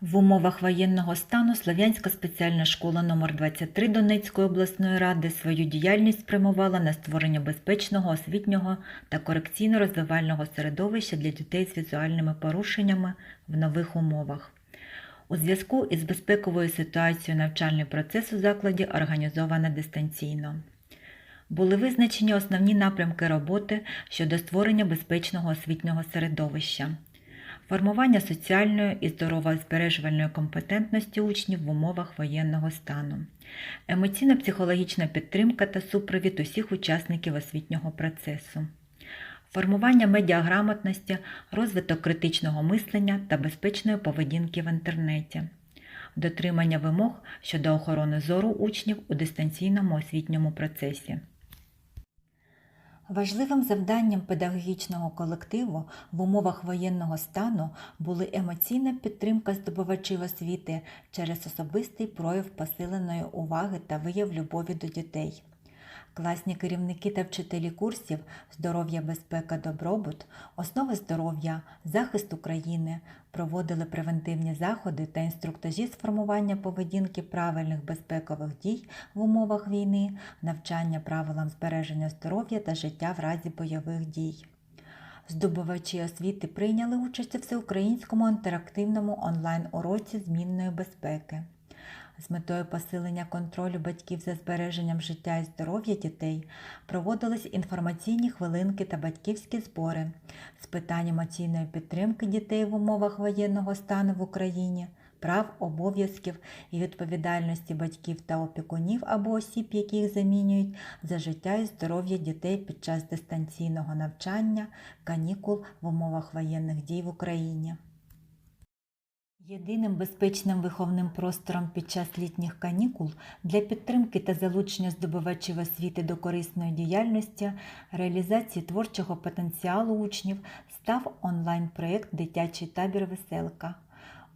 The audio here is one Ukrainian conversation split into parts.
В умовах воєнного стану Слов'янська спеціальна школа номер 23 Донецької обласної ради свою діяльність спрямувала на створення безпечного, освітнього та корекційно-розвивального середовища для дітей з візуальними порушеннями в нових умовах. У зв'язку із безпековою ситуацією навчальний процес у закладі організовано дистанційно. Були визначені основні напрямки роботи щодо створення безпечного освітнього середовища формування соціальної і здорово-збережувальної компетентності учнів в умовах воєнного стану, емоційно-психологічна підтримка та супровід усіх учасників освітнього процесу, формування медіаграмотності, розвиток критичного мислення та безпечної поведінки в інтернеті, дотримання вимог щодо охорони зору учнів у дистанційному освітньому процесі. Важливим завданням педагогічного колективу в умовах воєнного стану були емоційна підтримка здобувачів освіти через особистий прояв посиленої уваги та вияв любові до дітей. Класні керівники та вчителі курсів Здоров'я, безпека, добробут, основи здоров'я, захист України проводили превентивні заходи та інструктажі з формування поведінки правильних безпекових дій в умовах війни, навчання правилам збереження здоров'я та життя в разі бойових дій. Здобувачі освіти прийняли участь у всеукраїнському інтерактивному онлайн-уроці змінної безпеки. З метою посилення контролю батьків за збереженням життя і здоров'я дітей проводились інформаційні хвилинки та батьківські збори з питань емоційної підтримки дітей в умовах воєнного стану в Україні, прав, обов'язків і відповідальності батьків та опікунів або осіб, які їх замінюють, за життя і здоров'я дітей під час дистанційного навчання, канікул в умовах воєнних дій в Україні. Єдиним безпечним виховним простором під час літніх канікул для підтримки та залучення здобувачів освіти до корисної діяльності, реалізації творчого потенціалу учнів став онлайн-проєкт Дитячий табір Веселка.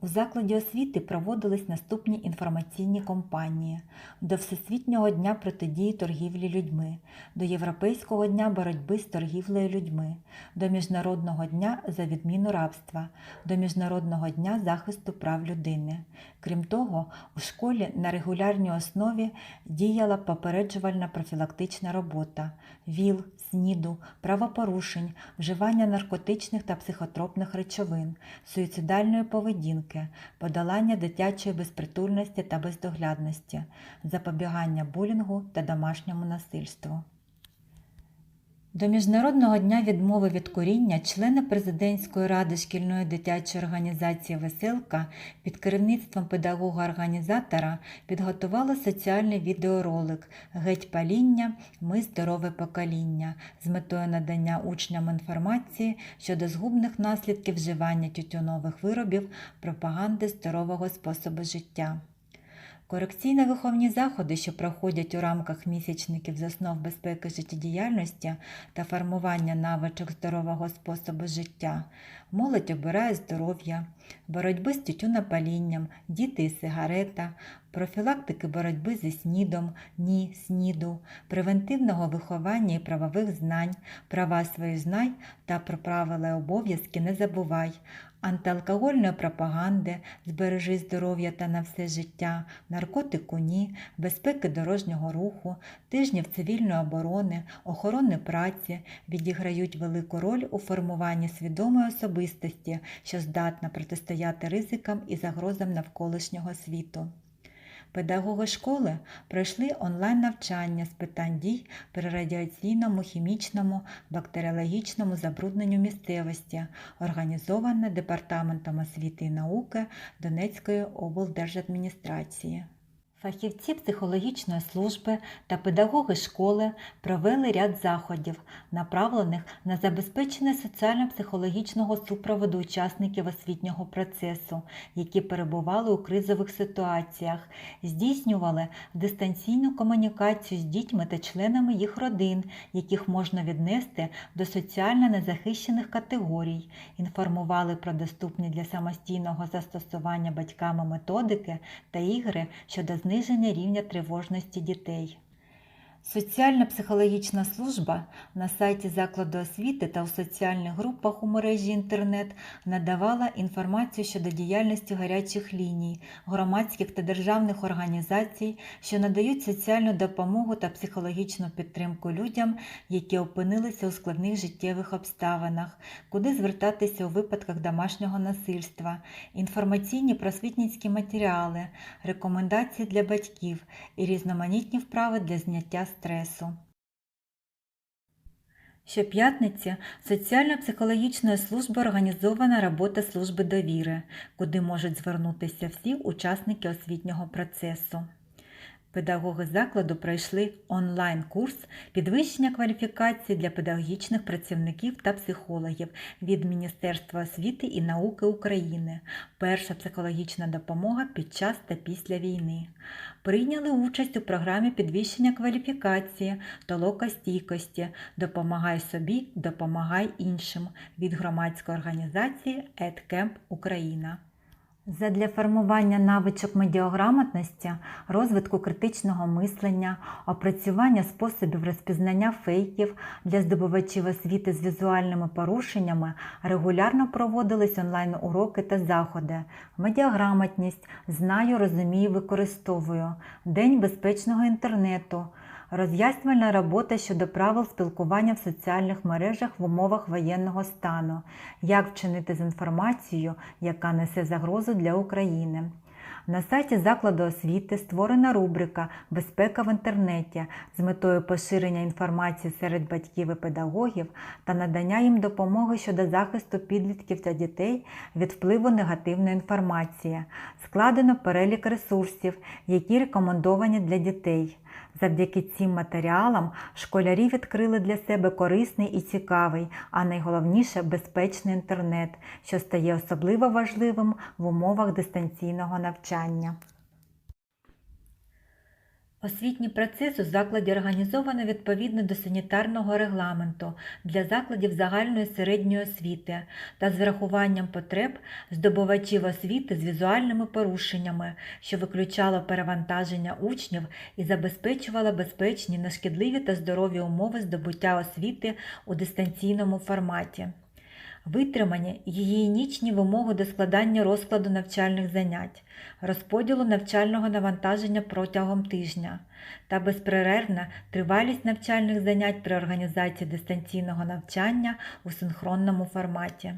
У закладі освіти проводились наступні інформаційні кампанії до Всесвітнього дня протидії торгівлі людьми, до Європейського дня боротьби з торгівлею людьми, до Міжнародного дня за відміну рабства, до Міжнародного дня захисту прав людини. Крім того, у школі на регулярній основі діяла попереджувальна профілактична робота ВІЛ, СНІДу, правопорушень, вживання наркотичних та психотропних речовин, суїцидальної поведінки, подолання дитячої безпритульності та бездоглядності, запобігання булінгу та домашньому насильству. До Міжнародного дня відмови від куріння члени президентської ради шкільної дитячої організації Веселка під керівництвом педагога-організатора підготували соціальний відеоролик Геть паління, ми здорове покоління з метою надання учням інформації щодо згубних наслідків вживання тютюнових виробів, пропаганди здорового способу життя. Корекційно-виховні заходи, що проходять у рамках місячників з основ безпеки життєдіяльності та формування навичок здорового способу життя, молодь обирає здоров'я, боротьби з тютюнопалінням, діти і сигарета, профілактики боротьби зі снідом, ні сніду, превентивного виховання і правових знань, права свої знай та про правила обов'язки не забувай, антиалкогольної пропаганди, збережи здоров'я та на все життя, наркотику ні, безпеки дорожнього руху, тижнів цивільної оборони, охорони праці відіграють велику роль у формуванні свідомої особистості, що здатна протистояти ризикам і загрозам навколишнього світу. Педагоги школи пройшли онлайн-навчання з питань дій при радіаційному, хімічному, бактеріологічному забрудненню місцевості, організоване Департаментом освіти і науки Донецької облдержадміністрації. Фахівці психологічної служби та педагоги школи провели ряд заходів, направлених на забезпечення соціально-психологічного супроводу учасників освітнього процесу, які перебували у кризових ситуаціях, здійснювали дистанційну комунікацію з дітьми та членами їх родин, яких можна віднести до соціально незахищених категорій, інформували про доступні для самостійного застосування батьками методики та ігри щодо зниження рівня тривожності дітей. Соціально-психологічна служба на сайті закладу освіти та у соціальних групах у мережі інтернет надавала інформацію щодо діяльності гарячих ліній, громадських та державних організацій, що надають соціальну допомогу та психологічну підтримку людям, які опинилися у складних життєвих обставинах, куди звертатися у випадках домашнього насильства, інформаційні просвітницькі матеріали, рекомендації для батьків і різноманітні вправи для зняття стресу. Щоп'ятниці соціально-психологічною службою організована робота служби довіри, куди можуть звернутися всі учасники освітнього процесу. Педагоги закладу пройшли онлайн-курс підвищення кваліфікації для педагогічних працівників та психологів від Міністерства освіти і науки України. Перша психологічна допомога під час та після війни. Прийняли участь у програмі підвищення кваліфікації, толока стійкості Допомагай собі, допомагай іншим від громадської організації EdCamp Україна. Задля формування навичок медіаграмотності, розвитку критичного мислення, опрацювання способів розпізнання фейків для здобувачів освіти з візуальними порушеннями регулярно проводились онлайн-уроки та заходи. Медіаграмотність знаю, розумію, використовую. День безпечного інтернету. Роз'яснювальна робота щодо правил спілкування в соціальних мережах в умовах воєнного стану, як вчинити з інформацією, яка несе загрозу для України. На сайті закладу освіти створена рубрика Безпека в інтернеті з метою поширення інформації серед батьків і педагогів та надання їм допомоги щодо захисту підлітків та дітей від впливу негативної інформації. Складено перелік ресурсів, які рекомендовані для дітей. Завдяки цим матеріалам школярі відкрили для себе корисний і цікавий, а найголовніше безпечний інтернет, що стає особливо важливим в умовах дистанційного навчання. Освітній процес у закладі організовано відповідно до санітарного регламенту для закладів загальної середньої освіти та з врахуванням потреб здобувачів освіти з візуальними порушеннями, що виключало перевантаження учнів і забезпечувало безпечні, нешкідливі та здорові умови здобуття освіти у дистанційному форматі. Витримані гігієнічні вимоги до складання розкладу навчальних занять, розподілу навчального навантаження протягом тижня та безперервна тривалість навчальних занять при організації дистанційного навчання у синхронному форматі.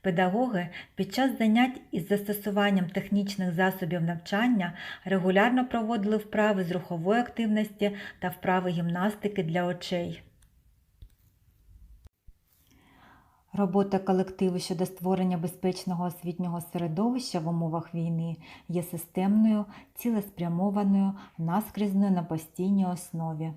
Педагоги під час занять із застосуванням технічних засобів навчання регулярно проводили вправи з рухової активності та вправи гімнастики для очей. Робота колективу щодо створення безпечного освітнього середовища в умовах війни є системною, цілеспрямованою, наскрізною на постійній основі.